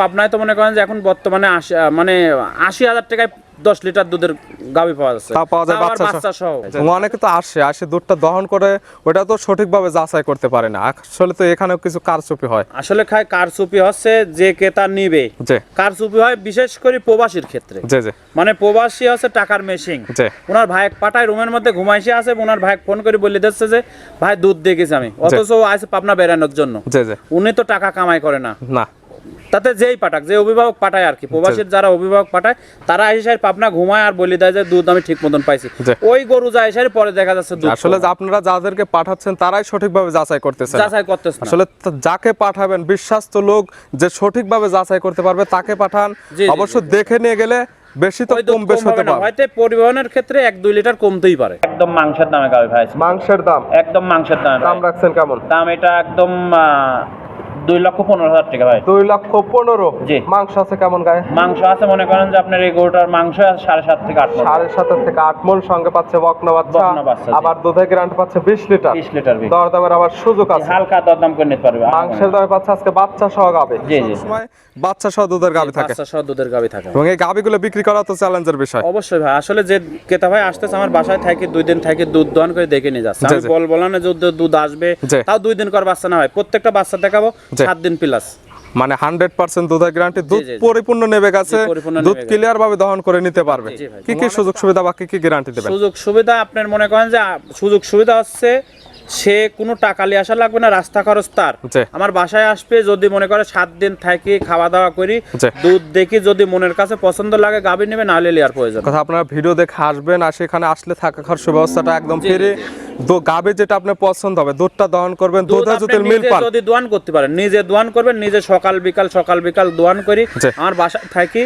পাবনায় তো মনে করেন যে এখন বর্তমানে মানে আশি হাজার টাকায় দশ লিটার দুধের গাভি পাওয়া যাচ্ছে। পাওয়া যায় বাচ্চা বাচ্চা সহ। অনেকে তো আসে আসে দুধটা দহন করে ওটা তো সঠিকভাবে যাচাই করতে পারে না। আসলে তো এখানেও কিছু কারচুপি হয়। আসলে খায় কারচুপি হচ্ছে যে ক্রেতা নিবে। কারচুপি হয় বিশেষ করে প্রবাসীর ক্ষেত্রে। মানে প্রবাসী হচ্ছে টাকার মেশিন জি। ওনার ভাইক পাঠায় রুমের মধ্যে ঘুমাইছে আছে ওনার ভাই ফোন করে বলে দিচ্ছে যে ভাই দুধ দিয়ে গেছি আমি। অথচ আছে পাবনা বেড়ানোর জন্য। উনি তো টাকা কামাই করে না। না। তাতে যেই পাঠাক যে অভিভাবক পাঠায় আর কি প্রবাসীর যারা অভিভাবক পাঠায় তারা এসে পাবনা ঘুমায় আর বলে দেয় যে দুধ আমি ঠিক মতন পাইছি। ওই গরু যায় এসে পরে দেখা যাচ্ছে আসলে আপনারা যাদেরকে পাঠাচ্ছেন তারাই সঠিকভাবে যাচাই করতেছেন না। যাচাই করতেছে আসলে যাকে পাঠাবেন বিশ্বাস্ত লোক যে সঠিকভাবে যাচাই করতে পারবে তাকে পাঠান। অবশ্য দেখে নিয়ে গেলে বেশি তো কম বেশ হতে পারে। হয়তো পরিবহনের ক্ষেত্রে এক দুই লিটার কমতেই পারে। একদম মাংসের দামে গাড়ি ভাই মাংসের দাম? একদম মাংসের দামে দাম রাখছেন কেমন? দাম এটা একদম আহ, দুই লক্ষ পনেরো হাজার টাকা ভাই। দুই লক্ষ পনেরো। জি। মাংস আছে কেমন গায়ে? মাংস আছে মনে করেন যে আপনার এই গরুটার মাংস সাড়ে সাত থেকে আট সাড়ে সাতের থেকে আট মন সঙ্গে পাচ্ছে বকনা বাচ্চা আবার দুধের গ্রান্ট পাচ্ছে বিশ লিটার। বিশ লিটার দরদামের আবার সুযোগ আছে। হালকা দরদাম করে নিতে পারবে। মাংসের দামে পাচ্ছে আজকে বাচ্চা সহ গাবে জি, জি। বাচ্চা সহ দুধের গাবি থাকে। বাচ্চা সহ দুধের গাবি থাকে। এবং এই গাবিগুলো বিক্রি করা তো চ্যালেঞ্জের বিষয়। অবশ্যই ভাই। আসলে যে ক্রেতা ভাই আসতেছে আমার বাসায় থাকে দুই দিন থাকে দুধ দহন করে দেখে নিয়ে যাচ্ছে। আমি বল বলা না যে দুধ- দুধ আসবে তাও দুই দিন কর বাচ্চা না হয়। প্রত্যেকটা বাচ্চা দেখাবো। সাত দিন প্লাস মানে হান্ড্রেড পার্সেন্ট দুধের গ্যারান্টি দুধ। পরিপূর্ণ নেবে গেছে দুধ ক্লিয়ার ভাবে দহন করে নিতে পারবে। কি কি সুযোগ সুবিধা বা কি কি গ্যারান্টি দেবেন? সুযোগ সুবিধা আপনার মনে করেন যে সুযোগ সুবিধা হচ্ছে সে কোনো টাকা নিয়ে আসা লাগবে না রাস্তা খরচ তার। আমার বাসায় আসবে যদি মনে করে সাত দিন থাকি খাওয়া দাওয়া করি দুধ দেখি যদি মনের কাছে পছন্দ লাগে গাভী নেবে নাহলে লিয়ার প্রয়োজন। কথা আপনারা ভিডিও দেখে আসবেন আর সেখানে আসলে থাকা খাওয়ার সুব্যবস্থাটা একদম ফ্রি। গাবে যেটা আপনার পছন্দ হবে দুধটা দহন করবেন দুধে যদি মিল পান। যদি দোয়ান করতে পারেন নিজে দোয়ান করবেন নিজে সকাল বিকাল সকাল বিকাল দোয়ান করি আমার বাসায় থাকি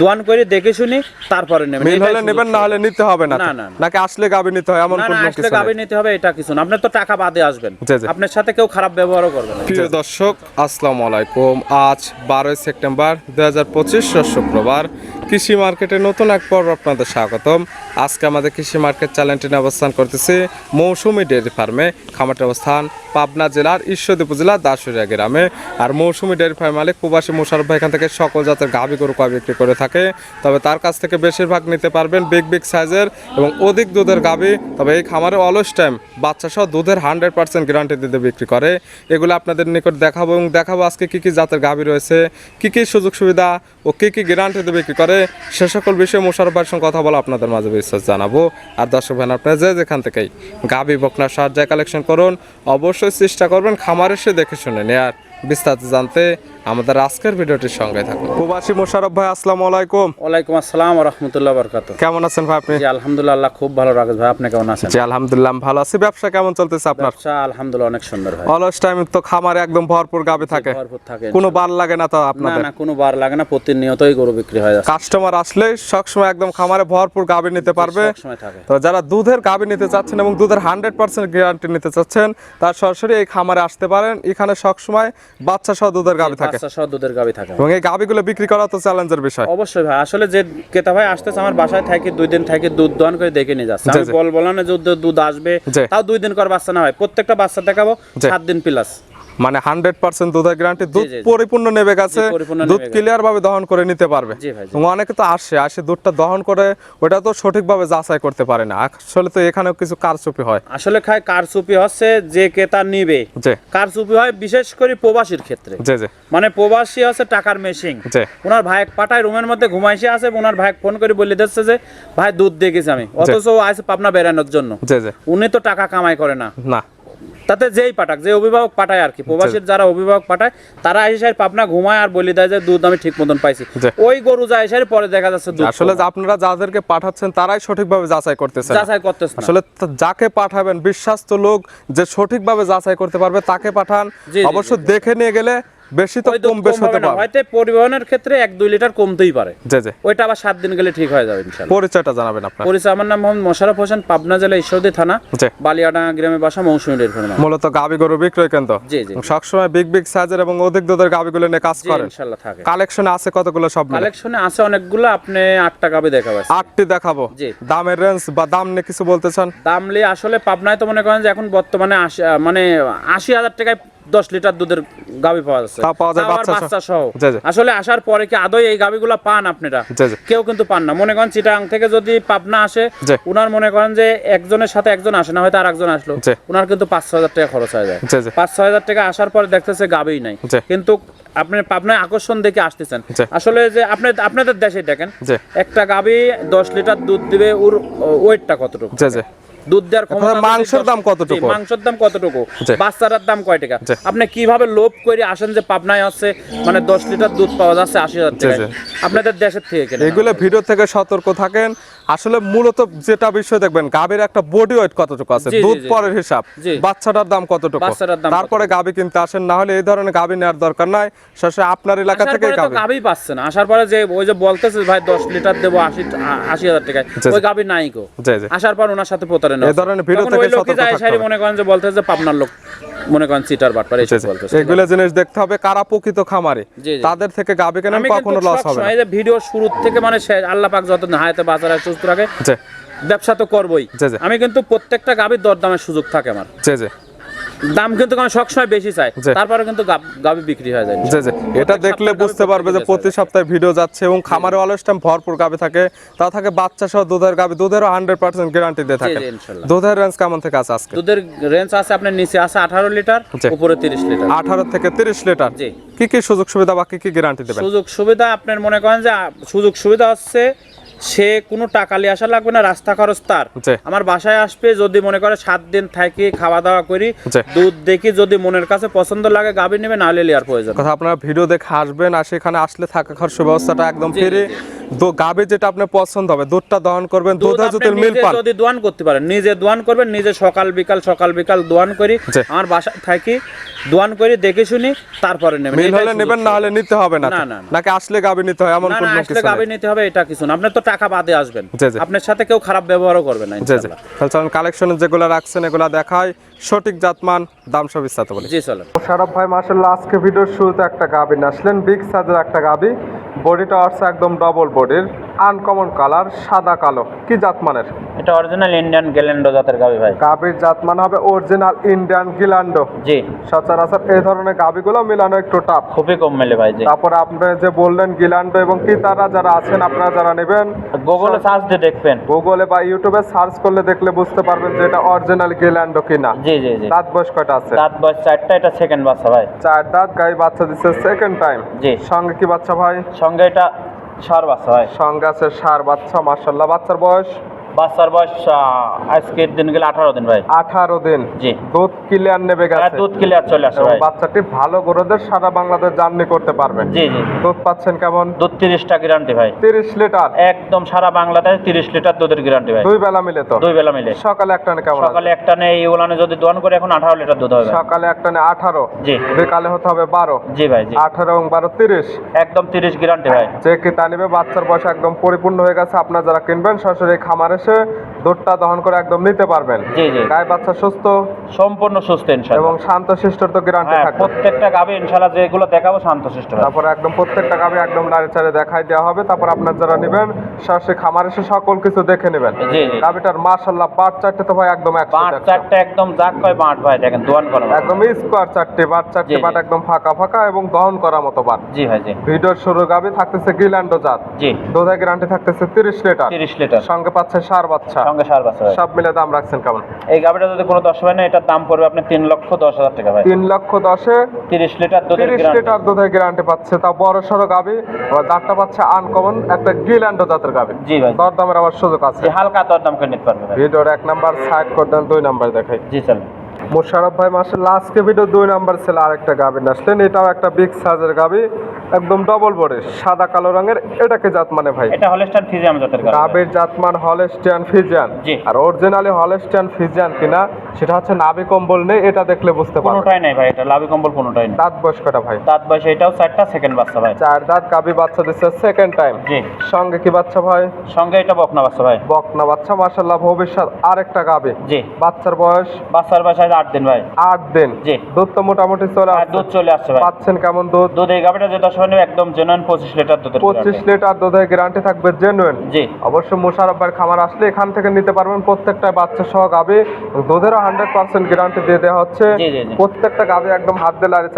দোয়ান করি দেখে শুনি তারপরে নেবেন। মিল হলে নেবেন না হলে নিতে হবে না? না, না, না। নাকি আসলে গাবে নিতে হয় এমন না না কোনো আসলে কিছু গাভী নিতে হবে এটা কিছু না। আপনার তো টাকা বাদে আসবেন। আপনার সাথে কেউ খারাপ ব্যবহারও করবে না। প্রিয় দর্শক আসসালামু আলাইকুম। আজ বারোই সেপ্টেম্বর দু হাজার পঁচিশ শুক্রবার। কৃষি মার্কেটে নতুন এক পর্ব আপনাদের স্বাগতম। আজকে আমাদের কৃষি মার্কেট চ্যানেলটি অবস্থান করতেছে মৌসুমি ডেয়ারি ফার্মে। খামারটির অবস্থান পাবনা জেলার ঈশ্বরদী উপজেলার দাসুরিয়া গ্রামে। আর মৌসুমি ডেয়ারি ফার্ম মালিক প্রবাসী মোশারফ ভাই এখান থেকে সকল জাতের গাভী গরু কয় বিক্রি করে থাকে। তবে তার কাছ থেকে বেশিরভাগ নিতে পারবেন বিগ বিগ সাইজের এবং অধিক দুধের গাভী। তবে এই খামারে অলস টাইম বাচ্চা সহ দুধের হান্ড্রেড পার্সেন্ট গ্যারান্টি দিতে বিক্রি করে। এগুলো আপনাদের নিকট দেখাবো এবং দেখাবো আজকে কি কি জাতের গাভী রয়েছে, কি কি সুযোগ সুবিধা ও কি কি গ্যারান্টি দিয়ে বিক্রি করে। সে সকল বিষয়ে মোশারফ ভাইয়ের সঙ্গে কথা বলে আপনাদের মাঝে বিশ্বাস জানাব। আর দর্শক ভাই আপনারা যে যেখান থেকেই গাবি বকনা সার যায় কালেকশন করুন, অবশ্যই চেষ্টা করবেন খামার এসে দেখে শুনে নেয়ার। বিস্তারিত জানতে আমাদের আজকের ভিডিওটির সঙ্গে থাকুন। প্রবাসী মোশারফ ভাই আসসালামু আলাইকুম। ওয়ালাইকুম আসসালাম রহমতুল্লাহ বরকাত কেমন আছেন ভাই আপনি? জি আলহামদুলিল্লাহ আল্লাহ খুব ভালো রাখে ভাই। আপনি কেমন আছেন? জি আলহামদুলিল্লাহ ভালো আছি। ব্যবসা কেমন চলতেছে আপনার? ব্যবসা আলহামদুলিল্লাহ অনেক সুন্দর ভাই। অলস টাইম তো খামারে একদম ভরপুর গাবে থাকে। ভরপুর থাকে কোনো বার লাগে না তো না আপনাদের? না কোনো বার লাগে না প্রতিনিয়তই গরু বিক্রি হয়ে যাচ্ছে। কাস্টমার আসলে সবসময় একদম খামারে ভরপুর গাবে নিতে পারবে। সময় থাকে। তো যারা দুধের গাবি নিতে চাচ্ছেন এবং দুধের হান্ড্রেড পার্সেন্ট গ্যারান্টি নিতে চাচ্ছেন তার সরাসরি এই খামারে আসতে পারেন। এখানে সবসময় বাচ্চা সহ দুধের গাবি থাকে। বাচ্চা সহ দুধের থাকে। এবং এই গাবিগুলো বিক্রি করা তো চ্যালেঞ্জের বিষয়। অবশ্যই ভাই আসলে যে ক্রেতা ভাই আসতেছে আমার বাসায় থাকি দুই দিন থাকি দুধ দহন করে দেখে নিয়ে যাচ্ছে। আমি বল যে দুধ- দুধ আসবে তাও দুই দিন কর বাচ্চা না হয়। প্রত্যেকটা বাচ্চা দেখাবো সাত দিন প্লাস মানে হান্ড্রেড পার্সেন্ট দুধের গ্যারান্টি দুধ। পরিপূর্ণ নেবে গেছে। দুধ ক্লিয়ার ভাবে দহন করে নিতে পারবে। জি ভাই, অনেকে তো আসে আসে দুধটা দহন করে ওটা তো সঠিকভাবে যাচাই করতে পারে না। আসলে তো এখানেও কিছু কারচুপি হয়। আসলে খায় কারচুপি হচ্ছে যে ক্রেতা নিবে। কারচুপি হয় বিশেষ করে প্রবাসীর ক্ষেত্রে। মানে প্রবাসী হচ্ছে টাকার মেশিন জি। ওনার ভাই পাঠায় রুমের মধ্যে ঘুমাইছে আছে ওনার ভাই ফোন করে বলে দিচ্ছে যে ভাই দুধ দিয়ে গেছি আমি। অথচ আছে পাবনা বেড়ানোর জন্য। উনি তো টাকা কামাই করে না। না। তাতে যেই পাঠাক যে অভিভাবক পাঠায় আর কি প্রবাসীর যারা অভিভাবক পাঠায় তারা এসে পাবনা ঘুমায় আর বলে দেয় যে দুধ আমি ঠিক মতন পাইছি। ওই গরু যা এসে পরে দেখা যাচ্ছে আসলে আপনারা যাদেরকে পাঠাচ্ছেন তারাই সঠিকভাবে যাচাই করতেছে যাচাই করতেছে আসলে যাকে পাঠাবেন বিশ্বাস্ত লোক যে সঠিকভাবে যাচাই করতে পারবে তাকে পাঠান। অবশ্য দেখে নিয়ে গেলে বেশি তো কম বেশ হতে পারে। হয়তো পরিবহনের ক্ষেত্রে এক দুই লিটার কমতেই পারে। জি জি। ওইটা আবার সাত দিন গেলে ঠিক হয়ে যাবে ইনশাল্লাহ পরিচয়টা জানাবেন আপনার। পরিচয় আমার নাম মোহাম্মদ মোশারফ হোসেন পাবনা জেলা ঈশ্বরদী থানা বালিয়াডাঙ্গা গ্রামে বাসা মৌসুমী ফোন মূলত গাবি গরু বিক্রয় কেন্দ্র। জি জি। সবসময় বিগ বিগ সাইজের এবং অধিক দুধের গাবিগুলো নিয়ে কাজ করেন। ইনশাল্লাহ থাকে। কালেকশনে আছে কতগুলো সব কালেকশনে আছে অনেকগুলো আপনি আট টাকা দেখা পাচ্ছেন আটটি দেখাবো। জি। দামের রেঞ্জ বা দাম নিয়ে কিছু বলতে চান? দাম নিয়ে আসলে পাবনায় তো মনে করেন যে এখন বর্তমানে মানে আশি হাজার টাকায় দশ লিটার দুধের গাভী পাওয়া যাচ্ছে। তা পাওয়া যায় বাচ্চা সহ। আসলে আসার পরে কি আদৌ এই গাভীগুলো পান আপনারা। কেউ কিন্তু পান না। মনে করেন চিটাং থেকে যদি পাবনা আসে উনার মনে করেন যে একজনের সাথে একজন আসে না হয়তো আর একজন আসলো উনার কিন্তু পাঁচ ছ হাজার টাকা খরচ হয়ে যায়। পাঁচ ছ হাজার টাকা আসার পরে দেখতেছে গাবেই নাই। কিন্তু আপনি পাবনায় আকর্ষণ দেখে আসতেছেন। আসলে যে আপনি আপনাদের দেশে দেখেন একটা গাবি দশ লিটার দুধ দিবে ওর ওয়েটটা কতটুকু? দুধ দেওয়ার ক্ষমতা মাংসের দাম কতটুকু? মাংসের দাম কতটুকু। বাচ্চাটার দাম কয় টাকা? আপনি কীভাবে লোভ করে আসেন যে পাবনায় আছে মানে দশ লিটার দুধ পাওয়া যাচ্ছে আশি হাজার টাকা আপনাদের দেশের থেকে এগুলো ভিডিও থেকে সতর্ক থাকেন আসলে মূলত যেটা বিষয় দেখবেন গাভীর একটা বডি ওয়েট কতটুকু আছে? দুধ পরের হিসাব। বাচ্চাটার দাম কতটুকু? তারপরে গাভী কিনতে আসেন না হলে এই ধরনের গাভী নেওয়ার দরকার নাই। সরাসরি আপনার এলাকা থেকে গাভী। গাবি পাচ্ছে না। আসার পরে যে ওই যে বলতেছে ভাই দশ লিটার দেবো আশি আ- আশি হাজার টাকায়। ওই গাভী নাই গো। আসার পর ওনার সাথে প্রতারণা এই ধরনের ভিডিও থেকে সতর্ক থাকতে মনে করেন যে বলতেছে যে পাবনার লোক। মনে করেন চিটার বাটপার এইসব। বলতেছে। এগুলো জিনিস দেখতে হবে কারা প্রকৃত খামারে। তাদের থেকে গাবে কেনেন কখনো লস হবে না। ভিডিও শুরু থেকে মানে আল্লাহ পাক যত হায়াতে বাজারে সুস্থ রাখে ব্যবসা তো করবই। আমি কিন্তু প্রত্যেকটা গাভীর দরদামের সুযোগ থাকে আমার। দাম কিন্তু আমি সবসময় বেশি চাই তারপরে কিন্তু গাব- গাবি বিক্রি হয়ে যায়। জি জি। এটা দেখলে বুঝতে পারবে যে প্রতি সপ্তাহে ভিডিও যাচ্ছে এবং খামারে অলস টাইম ভরপুর গাভী থাকে। তা থাকে বাচ্চা সহ দুধের গাভী দুধেরও হান্ড্রেড পার্সেন্ট গ্যারান্টি দিয়ে থাকে। দুধের রেঞ্জ কেমন থেকে আছে আজকে? দুধের রেঞ্জ আছে আপনার নিচে আছে আঠারো লিটার। উপরে তিরিশ লিটার। আঠারো থেকে তিরিশ লিটার। জি। কি কি সুযোগ সুবিধা বা কি কি গ্যারান্টি দেবেন? সুযোগ সুবিধা আপনার মনে করেন যে সুযোগ সুবিধা হচ্ছে সে কোনো টাকা নিয়ে আসা লাগবে না রাস্তা খরচ তার। আমার বাসায় আসবে যদি মনে করে সাত দিন থাকি খাওয়া দাওয়া করি দুধ দেখি যদি মনের কাছে পছন্দ লাগে গাভী নেবে নাহলে লিয়ার প্রয়োজন। কথা আপনারা ভিডিও দেখে আসবেন আর সেখানে আসলে থাকা খরচ ব্যবস্থাটা একদম ফ্রি। জি, যেটা আপনার পছন্দ হবে দুধটা দহন করবেন দুধ যদি মিল পান। যদি দোয়ান করতে পারেন নিজে দোয়ান করবেন নিজে সকাল বিকাল সকাল বিকাল দোয়ান করি। আমার বাসায় থাকি দোয়ান করি দেখে শুনি তারপরে নেবেন মিল হলে নেবেন না হলে নিতে হবে না। নাকি আসলে গাভী নিতে হয় এমন না আসলে গাভী নিতে হবে এটা কিছু না। আপনার তো টাকা বাদে আসবেন। জি, জি। আপনার সাথে কেউ খারাপ ব্যবহারও করবে না জি জি। ইনশাআল্লাহ। তাহলে চলুন কালেকশনে যেগুলো রাখছেন এগুলো দেখায় সঠিক জাতমান দাম সব ইচ্ছাতে বলি। জি চলেন। শারফ ভাই মাশাআল্লাহ আজকে ভিডিওর শুরুতে একটা গাবি আসলেন। বিগ সাইজের একটা গাবি। বডিটা আসছে একদম ডবল বডির আনকমন কালার সাদা কালো। কি জাতমানের এটা অরিজিনাল ইন্ডিয়ান গ্যালেন্ডো জাতের গাবি ভাই। গাবির জাতমান হবে অরিজিনাল ইন্ডিয়ান গিলান্ডো জি। সচরাচর এই ধরনের গাবিগুলো মিলানো একটু টাফ খুবই কম মেলে ভাই জি। তারপরে আপনি যে বললেন গিলান্ডো এবং কি তারা যারা আছেন আপনারা যারা নেবেন গুগলে সার্চ দিয়ে দেখবেন। গুগলে বা ইউটিউবে সার্চ করলে দেখলে বুঝতে পারবেন যে এটা অরিজিনাল গিলান্ডো কিনা। জি জি জি। দাঁত বয়স কয়টা আছে? দাঁত বয়স চারটা এটা সেকেন্ড বাচ্চা ভাই। চার দাঁত গাই বাচ্চা দিচ্ছে সেকেন্ড টাইম জি। সঙ্গে কি বাচ্চা ভাই? সঙ্গে এটা সার বাচ্চা হয়। আছে সার বাচ্চা মার্শাল্লাহ বাচ্চার বয়স বাচ্চার বয়স আজকের দিন গেলে আঠারো দিন ভাই। আঠারো দিন? জি। দুধ কিলিয়ার নেবে গেছে। দুধ ক্লিয়ার চলে আসে ভাই। বাচ্চাটি ভালো গরুদের সারা বাংলাদেশ জার্নি করতে পারবে। জি জি। দুধ পাচ্ছেন কেমন? দুধ তিরিশটা গ্যারান্টি ভাই। তিরিশ লিটার? একদম সারা বাংলাদেশ তিরিশ লিটার দুধের গ্যারান্টি ভাই। দুই বেলা মিলে তো? দুই বেলা মিলে। সকালে একটা নে কেমন সকালে একটা নেই এই উলানে যদি দোয়ান করে এখন আঠারো লিটার দুধ হবে। সকালে একটা নে আঠারো জি। বিকালে হতে হবে বারো। জি ভাই জি। আঠারো এবং বারো তিরিশ। একদম তিরিশ গ্যারান্টি ভাই। যে কি তা নিবে বাচ্চার বয়স একদম পরিপূর্ণ হয়ে গেছে। আপনার যারা কিনবেন সরাসরি খামার এসে দুধটা দহন করে একদম নিতে পারবেন। জি বাচ্চা সুস্থ। সম্পূর্ণ সুস্থ এবং ইনশাল্লাহ শান্ত শিষ্টর তো গ্যারান্টি থাকবে। প্রত্যেকটা গাবে ইনশাল্লাহ যেগুলো দেখাবো শান্তশিষ্ট ভাই তারপর একদম প্রত্যেকটা গাবে একদম নাড়ে চাড়ে দেখাই দেওয়া হবে। তারপর আপনার যারা নেবেন সরাসরি খামার এসে সকল কিছু দেখে নেবেন। জি জি। গাবিটার মার্শাল্লাহ পাঁচ চারটে তো ভাই একদম একশো বাঁট চারটে একদম জাক কয় বাঁট ভাই দেখেন দোয়ান করা একদম স্কোয়ার চারটে বাট চারটে। বাট একদম ফাঁকা ফাঁকা এবং দহন করার মতো বাট। জি ভাই জি। ভিডিওর শুরু গাবে থাকতেছে গিল্যান্ডো জাত। জি। দুধের গ্যারান্টি থাকতেছে তিরিশ লিটার। তিরিশ লিটার। সঙ্গে পাচ্ছে সার বাচ্চা। সঙ্গে সার বাচ্চা সব মিলে দাম রাখছেন কেমন? এই গাভিটা যদি কোনো দশ হয় না এটার দাম পড়বে আপনি তিন লক্ষ দশ হাজার টাকা ভাই। তিন লক্ষ দশে তিরিশ লিটার দুধ তিরিশ লিটার দুধের গ্যারান্টি পাচ্ছে। তা বড় সড়ো গাবি দাঁতটা পাচ্ছে আনকমন একটা গিল্যান্ডো জাতের গাভি। জি ভাই। দরদামের আবার সুযোগ আছে। হালকা দর দাম করে নিতে পারবে ভিডিওর এক নাম্বার সাইড করে দেন দুই নাম্বার দেখাই। জি চলেন। মোশারফ ভাই মাসের লাস্টকে ভিডিও দুই নাম্বার ছিল আরেকটা গাবি আসলেন। এটাও একটা বিগ সাইজের গাবি একদম ডবল বডির সাদা কালো রঙের। এটাকে জাত মানে ভাই? এটা হলস্টার ফিজিয়াম জাতের গাবি ভাই। গাবির জাতমান হলেস্টিয়ান ফিজিয়ান জি। আর অরিজিনালি হলেস্টিয়ান ফিজিয়ান কিনা সেটা হচ্ছে নাভি কম্বল নেই এটা দেখলে বুঝতে পারবেন। কোনোটাই নাই ভাই এটা লাভি কম্বল কোনোটাই নেই। দাঁত বয়স কটা ভাই? দাঁত বয়স এটাও চারটা সেকেন্ড বাচ্চা ভাই। চার দাঁত গাবি বাচ্চা দিচ্ছে সেকেন্ড টাইম জি। সঙ্গে কি বাচ্চা ভাই? সঙ্গে এটা বকনা বাচ্চা ভাই। বকনা বাচ্চা মাসাল্লাহ ভবিষ্যৎ আরেকটা গাবি জি। বাচ্চার বয়স? বাচ্চার বয়স আজ আট দিন ভাই। আট দিন? জি। দুধ তো মোটামুটি চলে আসছে। দুধ চলে আসছে ভাই। পাচ্ছেন কেমন দুধ? দুধ এই গাভিটা যে দশ একদম জেনুইন পঁচিশ লিটার দুধের পঁচিশ লিটার দুধের গ্যারান্টি থাকবে জেনুইন জি। অবশ্য মোশারফের খামার আসলে এখান থেকে নিতে পারবেন প্রত্যেকটা বাচ্চা সহ গাবে দুধেরও হান্ড্রেড পার্সেন্ট গ্যারান্টি দিয়ে দেওয়া হচ্ছে। জি, জি, জি। প্রত্যেকটা গাবে একদম হাত দিয়ে লাড়ি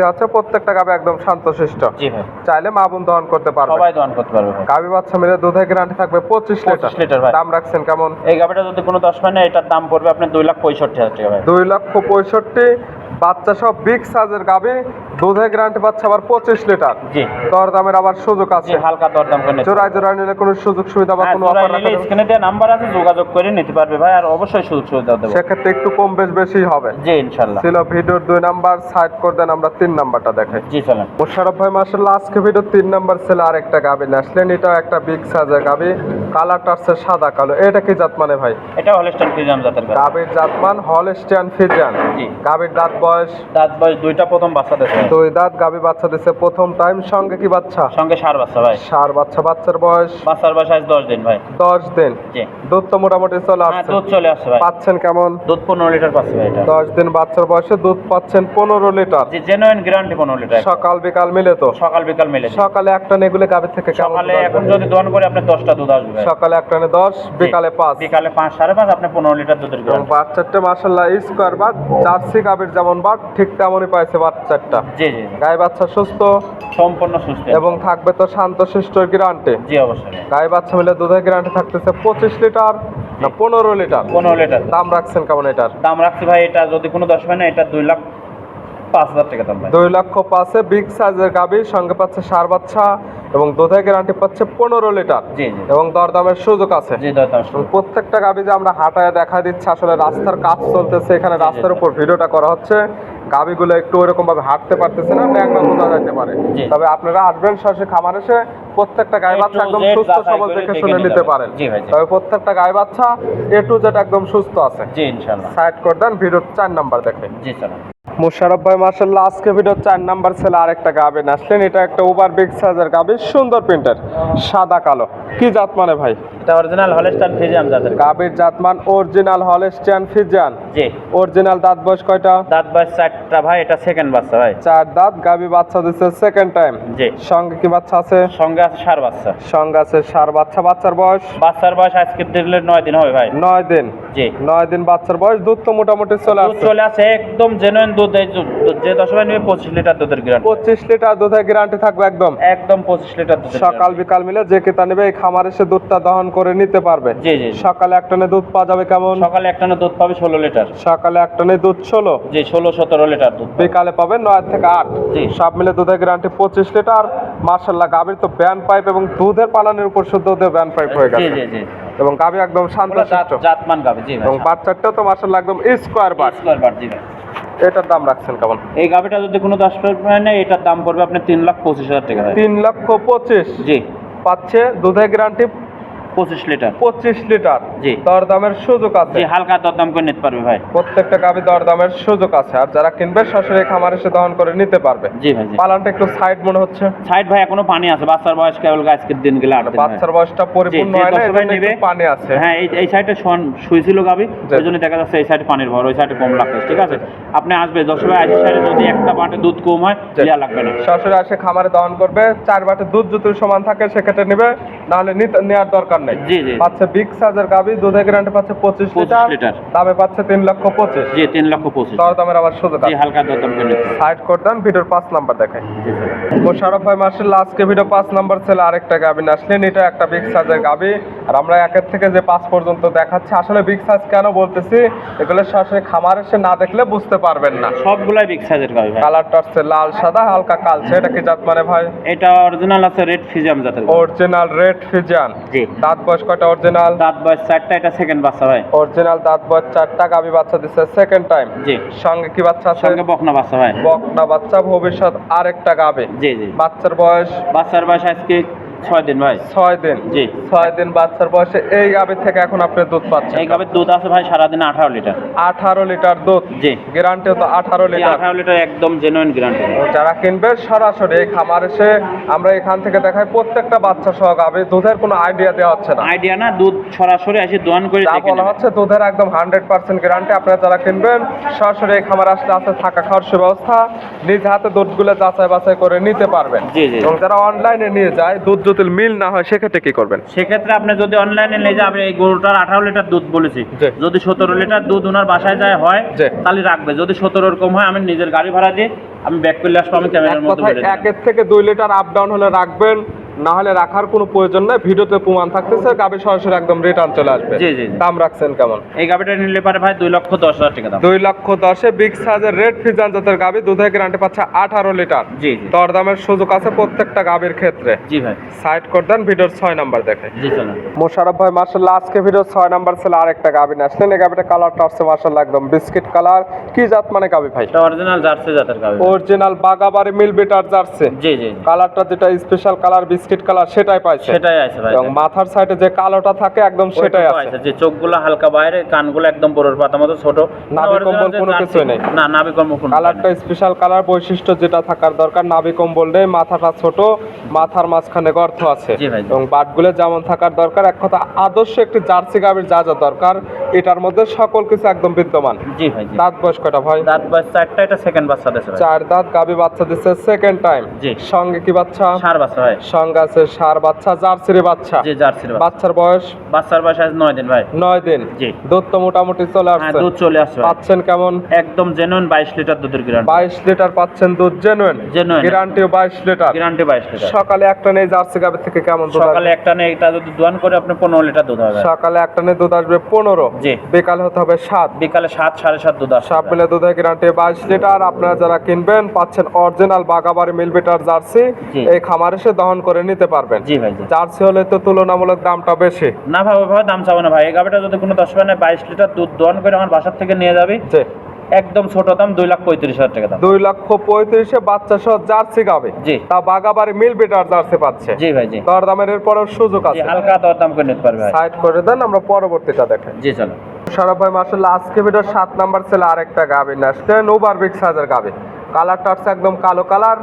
দেওয়া হচ্ছে। প্রত্যেকটা গাবে একদম শান্তশিষ্ট। জি ভাই। চাইলে মা বোন দহন করতে পারবে। সবাই করতে পারবে বাচ্চা মিলে দুধের গ্যারান্টি থাকবে পঁচিশ লিটার। লিটার। দাম রাখছেন কেমন? এই গাভিটা যদি কোনো দশ পায় না এটার দাম পড়বে আপনার দুই লাখ পঁয়ষট্টি হাজার টাকা ভাই। দুই লক্ষ পঁয়ষট্টি বাচ্চা সব বিগ সাইজের গাবি দুধের গ্যারান্টি পাচ্ছে আবার পঁচিশ লিটার। জি। দর দামের আবার সুযোগ আছে। হালকা দরদাম করে জোড়ায় জোড়ায় নিলে কোনো সুযোগ সুবিধা বা হ্যাঁ, কোনো অফার রাখা? স্ক্রিনে দেওয়া নাম্বার আছে যোগাযোগ করে নিতে পারবে ভাই আর অবশ্যই সুযোগ সুবিধা দেবো। সেক্ষেত্রে একটু কম বেশ বেশি হবে। জি ইনশাল্লাহ ছিল ভিডিওর দুই নাম্বার সাইড করে দেন আমরা তিন নাম্বারটা দেখাই। জি চলেন। মোশারফ ভাই মার্শাল্লাহ আজকে ভিডিও তিন নাম্বার ছিল আর একটা গাবি নিয়ে আসলেন। এটাও একটা বিগ সাইজের গাবি কালারটা আসছে সাদা কালো। এটা কি জাত মানে ভাই? এটা হলস্টাইন ফ্রিজাম জাতের গাছ গাবির জাতমান হলস্টিয়ান ফিজিয়ান জি। গাবির দাঁত বয়স? দাঁত বয়স দুইটা প্রথম বাচ্চা দুই দাঁত গাবি বাচ্চা প্রথম টাইম সঙ্গে কি বাচ্চা? সঙ্গে সার বাচ্চা ভাই। সার বাচ্চা বাচ্চার বয়স? বাচ্চার বয়স আজ দশ দিন ভাই। দশ দিন। দুধ তো মোটামুটি চলে হ্যাঁ আসছে। দুধ চলে আসছে ভাই। পাচ্ছেন কেমন? দুধ পনেরো লিটার পাচ্ছে ভাই এটা। দশ দিন বাচ্চার বয়সে দুধ পাচ্ছেন পনেরো লিটার। জি জেনুইন গ্যারান্টি পনেরো লিটার। সকাল বিকাল মিলে তো? সকাল বিকাল মিলে সকালে একটা নেগুলে গাভি থেকে সকালে এখন যদি দোয়ান করে আপনার দশটা দুধ আসবে সকালে একটা নে দশ বিকালে পাঁচ। বিকালে পাঁচ সাড়ে পাঁচ আপনি পনেরো লিটার দুধের বাচ্চারটা মাসাল্লাহ স্কোয়ার বাট জার্সি গাভীর যেমন বাট ঠিক তেমনই পাইছে বাচ্চাটা। জি জি জি। গায়ে বাচ্চা সুস্থ। সম্পূর্ণ সুস্থ। এবং থাকবে তো শান্ত শিষ্ট গ্রান্টে জি অবশ্যই। গায়ে বাচ্চা মিলে দুধের গ্রান্টে থাকতেছে পঁচিশ লিটার না পনেরো লিটার? পনেরো লিটার। দাম রাখছেন কেমন এটার? দাম রাখছি ভাই এটা যদি কোনো দশ হয় না এটা দুই লাখ পাঁচ হাজার টাকা দাম দুই লক্ষ পাঁচে বিগ সাইজের গাভী সঙ্গে পাচ্ছে সার বাচ্চা এবং দুধের গ্যারান্টি পাচ্ছে পনেরো লিটার। এবং দরদামের সুযোগ আছে। প্রত্যেকটা গাভী যে আমরা হাঁটায় দেখা দিচ্ছি আসলে রাস্তার কাজ চলতেছে এখানে রাস্তার উপর ভিডিওটা করা হচ্ছে। গাভীগুলো একটু ওইরকম ভাবে হাঁটতে পারতেছে না ন্যাংরা বোঝা যাইতে পারে। তবে আপনারা আসবেন সরাসরি খামার এসে প্রত্যেকটা গায়ে বাচ্চা একদম সুস্থ সবল দেখে শুনে নিতে পারেন। তবে প্রত্যেকটা গায়ে বাচ্চা এ টু জেড একদম সুস্থ আছে। সাইড করে দেন ভিডিওর চার নাম্বার দেখে। জি মুশারফ ভাই মার্শাল্লাহ আজকে ভিডিও চার নাম্বার ছেলে আরেকটা গাবে আসলেন। এটা একটা ওভার বিগ সাইজের গাবে সুন্দর প্রিন্টার সাদা কালো। কি জাত মানে ভাই? এটা অরিজিনাল হলস্টাইন ফ্রিজাম জাতের। গাবির জাতমান অরিজিনাল হলেস্টিয়ান ফিজিয়ান জি। অরিজিনাল দাঁত বয়স কয়টা? দাঁত বয়স চারটা ভাই এটা সেকেন্ড বাচ্চা ভাই। চার দাঁত গাবি বাচ্চা দিচ্ছে সেকেন্ড টাইম জি। সঙ্গে কি বাচ্চা আছে? সঙ্গে আছে সার বাচ্চা। সঙ্গে আছে সার বাচ্চা বাচ্চার বয়স? বাচ্চার বয়স আজকে দিলে নয় দিন হবে ভাই। নয় দিন। জি। নয় দিন বাচ্চার বয়স দুধ তো মোটামুটি চলে আসছে। চলে আসে একদম জেনুইন দুধ এই দু- দু- যে দশ ভাই নেবে পঁচিশ লিটার দুধের গ্যারান্টি পঁচিশ লিটার দুধের গ্যারান্টি থাকবে একদম। একদম পঁচিশ লিটার দুধের সকাল বিকাল মিলে যে কেতা নেবে এই খামার এসে দুধটা দহন করে নিতে পারবে। জি জি জি। সকালে একটানে দুধ পাওয়া যাবে কেমন? সকালে একটা দুধ পাবে ষোলো লিটার। সকালে একটানে দুধ ষোলো। জি ষোলো সতেরো লিটার দুধ বিকালে নয় থেকে আট। জি। সব মিলে দুধের গ্যারান্টি পঁচিশ লিটার। মার্শাল্লাহ গাভীর তো ব্যান পাইপ এবং দুধের পালানের উপর শুদ্ধ ব্যান পাইপ হয়ে জি গেছে। জি জি। এবং গাভী একদম শান্ত জাতমান গাবে জি এবং বাচ্চাটাও তো মাশাআল্লাহ একদম স্কোয়ার বার স্কোয়ার বার জি এটার দাম রাখছেন কেমন এই গাবেটা যদি কোনো দশ পায় না এটার দাম পড়বে আপনি তিন লাখ পঁচিশ হাজার টাকা তিন লক্ষ পঁচিশ। জি। পাচ্ছে দুধের গ্যারান্টি পঁচিশ লিটার। পঁচিশ লিটার। জি। দরদামের সুযোগ আছে। জি হালকা দরদাম করে নিতে পারবে ভাই। প্রত্যেকটা গাভী দরদামের সুযোগ আছে। আর যারা কিনবে সরাসরি খামার এসে দহন করে নিতে পারবে। জি ভাই পালানটা একটু সাইড মনে হচ্ছে। সাইড ভাই এখনও পানি আছে। বাচ্চার বয়স কেবল আজকের দিন গেলে আট বাচ্চার বয়সটা পরিপূর্ণ হয় না এজন্য একটু নেবে, পানি আছে। হ্যাঁ এই এই সাইডে শোন শুয়েছিল গাবি। ওই জন্য দেখা যাচ্ছে এই সাইডে পানির ভর ওই সাইডে কম লাগবে ঠিক আছে? আপনি আসবে দশ ভাই আশি সাইডে যদি একটা বাটে দুধ কম হয়। দেওয়া লাগবে না। সরাসরি এসে খামারে দহন করবে। চার বাটে দুধ যদি সমান থাকে সেক্ষেত্রে নেবে। নাহলে নেওয়ার দরকার নেই জি জি পাচ্ছে বিগ সাইজের গাভী দুধের গ্যারান্টি পাচ্ছে পঁচিশ লিটার। লিটার। দামে পাচ্ছে তিন লক্ষ পঁচিশ। জি তিন লক্ষ পঁচিশ। দর দামের আবার সুযোগ জি আছে। হালকা দরদাম করে সাইড করতেন ভিডিওর পাঁচ নাম্বার দেখাই। মোশারফ ভাই মার্শাল্লাহ আজকে ভিডিও পাঁচ নাম্বার ছেলে আরেকটা গাবি আসলেন। এটা একটা বিগ সাইজের গাবি আর আমরা একের থেকে যে পাঁচ পর্যন্ত দেখাচ্ছি আসলে বিগ সাইজ কেন বলতেছি? এগুলো সরাসরি খামার এসে না দেখলে বুঝতে পারবেন না। সবগুলাই বিগ সাইজের গাবি ভাই। কালারটা হচ্ছে লাল সাদা হালকা কালচে। এটা কি জাত মানে ভাই? এটা অরিজিনাল আছে রেড ফিজিয়াম জাতের অরিজিনাল রেড ফিজিয়ান জি। দাঁত বয়স কয়টা অরিজিনাল দাঁত বয়স চারটা এটা সেকেন্ড বাচ্চা ভাই। অরিজিনাল দাঁত বয়স চারটা গাবি বাচ্চা দিচ্ছে সেকেন্ড টাইম জি। সঙ্গে কি বাচ্চা আছে? সঙ্গে বকনা বাচ্চা ভাই। বকনা বাচ্চা ভবিষ্যৎ আরেকটা গাবে জি জি। বাচ্চার বয়স? বাচ্চার বয়স আজকে ছয় দিন ভাই। ছয় দিন। জি। ছয় দিন বাচ্চার বয়সে এই গাভীর থেকে এখন আপনি দুধ পাচ্ছেন এই গাভীর দুধ আছে ভাই সারাদিনে আঠারো লিটার। আঠারো লিটার দুধ? জি। গ্যারান্টিও তো আঠারো লিটার। আঠারো লিটার একদম জেনুইন গ্যারান্টি যারা কিনবে সরাসরি এই খামার এসে আমরা এখান থেকে দেখাই প্রত্যেকটা বাচ্চা সহ গাভী। দুধের কোনো আইডিয়া দেওয়া হচ্ছে না। আইডিয়া না দুধ সরাসরি এসে দোয়ান করে দেখে বলা হচ্ছে দুধের একদম হান্ড্রেড পার্সেন্ট গ্যারান্টি আপনারা যারা কিনবেন সরাসরি এই খামার আসলে আছে থাকা খাওয়ার সুব্যবস্থা। নিজ হাতে দুধগুলো যাচাই বাছাই করে নিতে পারবেন। জি, জি। এবং যারা অনলাইনে নিয়ে যায় দুধ যদি মিল না হয় সেক্ষেত্রে কি করবেন? সেক্ষেত্রে আপনি যদি অনলাইনে নিয়ে যাবেন এই গরুটার আঠারো লিটার দুধ বলেছি। যদি সতেরো লিটার দুধ ওনার বাসায় যায় হয় তাহলে রাখবে। যদি সতেরো রকম হয় আমি নিজের গাড়ি ভাড়া দিয়ে আমি ব্যাক করলে আসব আমি ক্যামেরার মধ্যে বলে একের থেকে দুই লিটার আপ ডাউন হলে রাখবেন না হলে রাখার কোনো প্রয়োজন নেই। ভিডিওতে প্রমাণ থাকতেছে গাভী সরাসরি একদম রিটার্ন চলে আসবে। জি, জি। দাম রাখছেন কেমন? এই গাড়িটা নিলে পারে ভাই দুই লক্ষ দশ হাজার টাকা দাম। দুই লক্ষ দশে বিগ সাইজের রেড ফিজান জাতের গাভী দুধের গ্যারান্টি পাচ্ছে আঠারো লিটার জি জি। দর দামের সুযোগ আছে প্রত্যেকটা গাভীর ক্ষেত্রে। জি ভাই। সাইড করে দেন ভিডিওর ছয় নাম্বার দেখে। জি চলো মোশারফ ভাই মার্শাল্লাহ আজকে ভিডিও ছয় নাম্বার ছিল আরেকটা গাভী নিয়ে আসলেন। এই গাভীটা কালারটা আসছে মার্শাল্লাহ একদম বিস্কিট কালার কি জাত মানে গাভী ভাই? অরিজিনাল জার্সি জাতের গাড়ি অরিজিনাল বাগাবাড়ি মিল বিটার জার্সি। জি জি। কালারটা যেটা স্পেশাল কালার বিস্কিট কালার সেটাই পাইছে। সেটাই আছে ভাই। এবং মাথার সাইডে যে কালোটা থাকে একদম সেটাই আছে। যে চোখগুলো হালকা বাইরে কানগুলো একদম বড়র পাতা মতো ছোট। নাভি কম্বল কোনো কিছুই নেই। না নাভি কম্বল কোনো কালারটা স্পেশাল কালার বৈশিষ্ট্য যেটা থাকার দরকার নাভি কম্বল নেই মাথাটা ছোট মাথার মাঝখানে গর্ত আছে। এবং বাটগুলো যেমন থাকার দরকার এক কথা আদর্শ একটি জার্সি গাভীর যা যা দরকার এটার মধ্যে সকল কিছু একদম বিদ্যমান। জি ভাই দাঁত বয়স কয়টা ভাই? দাঁত বয়স চারটা এটা সেকেন্ড বাচ্চা চার দাঁত গাভী বাচ্চা দিচ্ছে সেকেন্ড টাইম জি। সঙ্গে কি বাচ্চা? সার বাচ্চা ভাই। সঙ্গে আছে সার বাচ্চা জার্সির বাচ্চা। জি জার্সির বাচ্চার বয়স? বাচ্চার বয়স আজ নয় দিন ভাই। নয় দিন। জি। দুধ তো মোটামুটি চলে হ্যাঁ আসছে। দুধ চলে আসছে পাচ্ছেন কেমন? একদম জেনুইন বাইশ লিটার দুধের গ্যারান্টি বাইশ লিটার পাচ্ছেন দুধ জেনুইন Genuine। গ্যারান্টিও বাইশ লিটার। গ্যারান্টি বাইশ লিটার। সকালে একটা নেই জার্সি গাভী থেকে কেমন দুধ সকালে একটা নেই এটা যদি দোয়ান করে আপনি পনেরো লিটার দুধ হবে। সকালে একটা নেই দুধ আসবে পনেরো। জি। বিকালে হতে হবে সাত। বিকালে সাত সাড়ে সাত দুধ আসবে। সাত মিলে দুধের গ্যারান্টি বাইশ লিটার। আপনারা যারা কিনবেন পাচ্ছেন অরিজিনাল বাগাবাড়ি মিলবিটার জার্সি। এই খামার এসে দহন করে নিতে পারবেন। জি ভাই জার্সি হলে তো তুলনামূলক দামটা বেশি। না ভাই ওইভাবে দাম চাবো না ভাই। এই গাভিটা যদি কোনো দশ মানে বাইশ লিটার দুধ দোয়ান করে আমার বাসার থেকে নিয়ে যাবি একদম ছোট দাম দুই লাখ পঁয়ত্রিশ হাজার টাকা দাম। দুই লক্ষ পঁয়ত্রিশে বাচ্চা সহ জার্সি গাবে জি। তা বাগাবাড়ি মিলবিটার জার্সি পাচ্ছে। জি ভাই জি। দর দামের এরপরেও সুযোগ আছে। হালকা দর দাম করে নিতে পারবে ভাই। সাইড করে দেন আমরা পরবর্তীটা দেখেন জি চলো। সারাফ ভাই মার্শাল্লাহ আজকে ভিডিও সাত নাম্বার ছিল আরেকটা গাবি আসছেন ওভার বিগ সাইজের গাবি কালারটা হচ্ছে একদম কালো কালার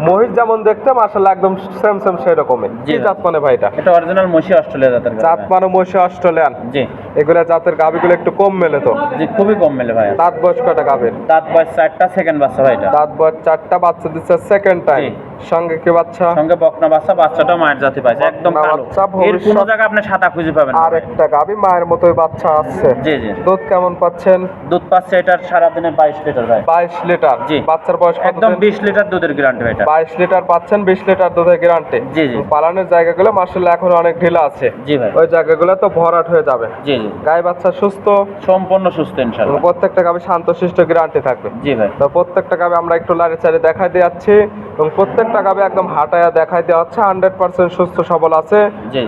মহিষ যেমন দেখতে মার্শাল্লাহ একদম সেম সেম সেরকমই কি ভাই। জাত মানে ভাইটা এটা? অরিজিনাল মহিষ অস্ট্রেলিয়া জাতের জাত মানে মহিষ অস্ট্রেলিয়ান। জি। এগুলা জাতের গাবিগুলো একটু কম মেলে তো। জি খুবই কম মেলে ভাই দাঁত বয়স কয়টা গাবির দাঁত বয়স চারটা সেকেন্ড বাচ্চা ভাই এটা দাঁত বয়স চারটা বাচ্চা দিচ্ছে সেকেন্ড টাইম সঙ্গে কি বাচ্চা? সঙ্গে বকনা বাচ্চা বাচ্চাটা মায়ের জাতি পাইছে একদম কালো। এর কোনো জায়গায় আপনি সাদা খুঁজে পাবেন আর একটা গাবি মায়ের মতোই বাচ্চা আছে। জি জি। দুধ কেমন পাচ্ছেন? দুধ পাচ্ছে এটার সারাদিনে বাইশ লিটার ভাই বাইশ লিটার। জি। বাচ্চার বয়স কত একদম দিন? বিশ লিটার দুধের গ্যারান্টি ভাই এটা বাইশ লিটার পাচ্ছেন বিশ লিটার দুধের গ্যারান্টি জি, জি। পালানোর জায়গাগুলো মার্শাল্লাহ এখন অনেক ঢিলা আছে। জি ভাই ওই জায়গাগুলো তো ভরাট হয়ে যাবে। জি। জি গায়ে বাচ্চা সুস্থ? সম্পূর্ণ সুস্থ এবং ইনশাল্লাহ প্রত্যেকটা গাবে শান্তশিষ্ট গ্যারান্টি থাকবে। জি ভাই। তো প্রত্যেকটা গাবে আমরা একটু লাড়ে চাড়ে দেখাই দিয়ে যাচ্ছি। এবং প্রত্যেকটা গাবে একদম হাঁটায়া দেখাই দেওয়া হচ্ছে হান্ড্রেড পার্সেন্ট সুস্থ সবল আছে।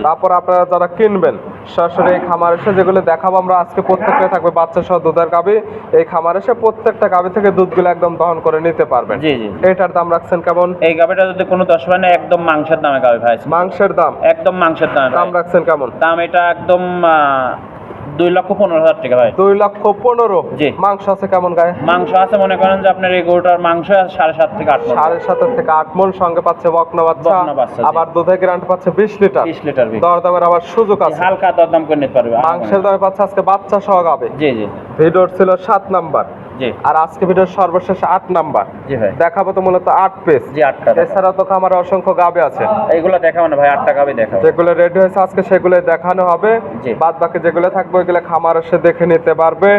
তারপর আপনারা যারা কিনবেন সরাসরি এই খামার এসে যেগুলো দেখাবো আমরা আজকে প্রত্যেকটা থাকবে বাচ্চা সহ দুধের গাবি। এই খামার এসে প্রত্যেকটা গাবি থেকে দুধগুলো একদম দহন করে নিতে পারবেন। জি জি। এটার দাম রাখছেন কেমন? এই গাভিটা যদি কোনো দশ মানে একদম মাংসের দামে গাভি ভাই। মাংসের দাম। একদম মাংসের দামে দাম রাখছেন কেমন? দাম এটা একদম দুই লক্ষ পনেরো হাজার টাকা ভাই। দুই লক্ষ পনেরো? জি। মাংস আছে কেমন গায়ে? মাংস আছে মনে করেন যে আপনার এই গরুটার মাংস সাড়ে সাত থেকে আট সাড়ে সাত থেকে আট মন সঙ্গে পাচ্ছে বকনা বাচ্চা। আবার দুধের গ্রান্ট পাচ্ছে বিশ লিটার। বিশ লিটার। দর দামের আবার সুযোগ আছে। হালকা দরদাম করে নিতে পারবে। মাংসের দামে পাচ্ছে আজকে বাচ্চা সহ গাবে। জি জি। ভিডিওর ছিল সাত নাম্বার। আর আজকে ভিডিওর সর্বশেষ আট নাম্বার। দেখাবো তো মূলত আট পেজ এছাড়া তো খামারে অসংখ্য গাবে আছে। এইগুলো দেখাবো না ভাই আটটা গাভি দেখাবো। যেগুলো রেডি হয়েছে আজকে সেগুলো দেখানো হবে। বাদ বাকি যেগুলো থাকবে ওইগুলো খামার এসে দেখে নিতে পারবে।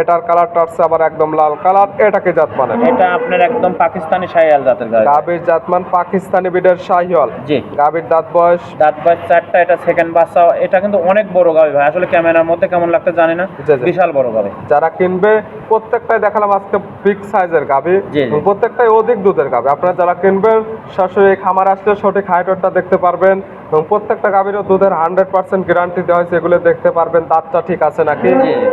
এটার কালারটা হচ্ছে আবার একদম লাল কালার এটাকে জাত মানে? এটা আপনার একদম পাকিস্তানি শাহিয়াল জাতের গাভি গাবির জাতমান পাকিস্তানি বিডের শাহিওয়াল। জি। গাবির দাঁত বয়স? দাঁত বয়স চারটা এটা সেকেন্ড বাচ্চা। এটা কিন্তু অনেক বড় গাভি ভাই। আসলে ক্যামেরার মধ্যে কেমন লাগতে জানি না। বিশাল বড় গাভি যারা কিনবে প্রত্যেকটাই দেখালাম আজকে বিগ সাইজের গাভি। প্রত্যেকটাই অধিক দুধের গাভি। আপনারা যারা কিনবেন সরাসরি খামার আসলে সঠিক হাইটটা দেখতে পারবেন এবং প্রত্যেকটা গাভীরও দুধের হান্ড্রেড পার্সেন্ট গ্যারান্টি দেওয়া হয়েছে এগুলো দেখতে পারবেন দাঁতটা ঠিক আছে নাকি?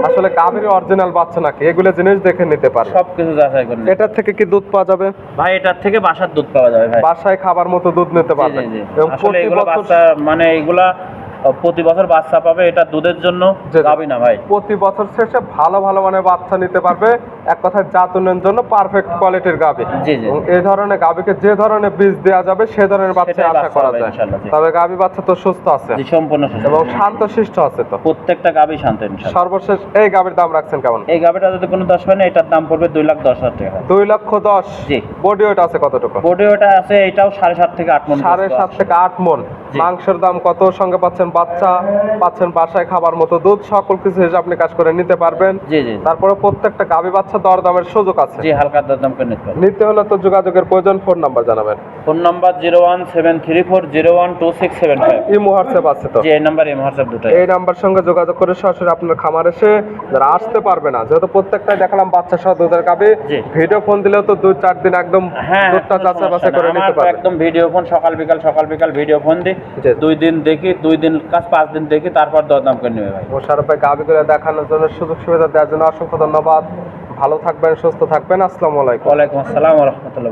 আসলে গাভীর অরিজিনাল বাচ্চা নাকি? এগুলো জিনিস দেখে নিতে পারবেন সবকিছু যাচাই করে নিন। এটার থেকে কি দুধ পাওয়া যাবে? ভাই এটার থেকে বাসার দুধ পাওয়া যাবে ভাই। বাসায় খাবার মতো দুধ নিতে পারবেন। এবং প্রতি বছর মানে এগুলা প্রতি বছর বাচ্চা পাবে এটা দুধের জন্য। গাবি না ভাই প্রতি বছর শেষে ভালো ভালো মানে বাচ্চা নিতে পারবে এক কথায় জাত উন্নয়নের জন্য পারফেক্ট কোয়ালিটির জি। এই ধরনের গাভীকে যে ধরনের বীজ দেওয়া যাবে সে ধরনের বাচ্চা আশা করা যায় তবে গাভী বাচ্চা তো সুস্থ আছে সম্পূর্ণ সুস্থ। এবং শান্ত শিষ্ট আছে তো প্রত্যেকটা গাবি শান্ত সর্বশেষ এই গাভীর দাম রাখছেন কেমন এই গাবিটা যদি কোনো দশ হয় না এটার দাম পড়বে দুই লাখ দশ হাজার টাকা দুই লক্ষ দশ জি। বডি ওয়েট আছে কতটুকু বডি ওটা আছে এটাও সাড়ে সাত থেকে আট মন সাড়ে সাত। থেকে আট মন। মাংসের দাম কত সঙ্গে পাচ্ছেন বাচ্চা পাচ্ছেন বাসায় খাবার মতো দুধ সকল কিছু হিসাব আপনি কাজ করে নিতে পারবেন। জি জি। তারপরে প্রত্যেকটা গাভী বাচ্চা দর দামের সুযোগ আছে। জি হালকা দাম করে নিতে হলে তো যোগাযোগের প্রয়োজন ফোন নাম্বার জানাবেন। Phone number zero one seven three four zero one two six seven five. Imo WhatsApp আছে তো। জি এই নাম্বার এই হোয়াটসঅ্যাপ দুটাই এই নাম্বার সঙ্গে যোগাযোগ করে সরাসরি আপনার খামার এসে যারা আসতে পারবে না যেহেতু প্রত্যেকটাই দেখালাম বাচ্চা সহ দুধের গাভী ভিডিও ফোন দিলেও তো দুই চার দিন একদম হ্যাঁ দুধটা কোনো যাচাই বাছাই করে নিতে পারবে। একদম ভিডিও ফোন সকাল বিকাল সকাল বিকাল ভিডিও ফোন দিই। দুই দিন দেখি দুই দিন কাজ পাঁচ দিন দেখি তারপর দরদাম করে নেবে ভাই। মোশারফ ভাই গাভীগুলো দেখানোর জন্য সুযোগ সুবিধা দেওয়ার জন্য অসংখ্য ধন্যবাদ। ভালো থাকবেন সুস্থ থাকবেন। আসসালামু আলাইকুম। ওয়ালাইকুম আসসালাম রহমতুল্লাহ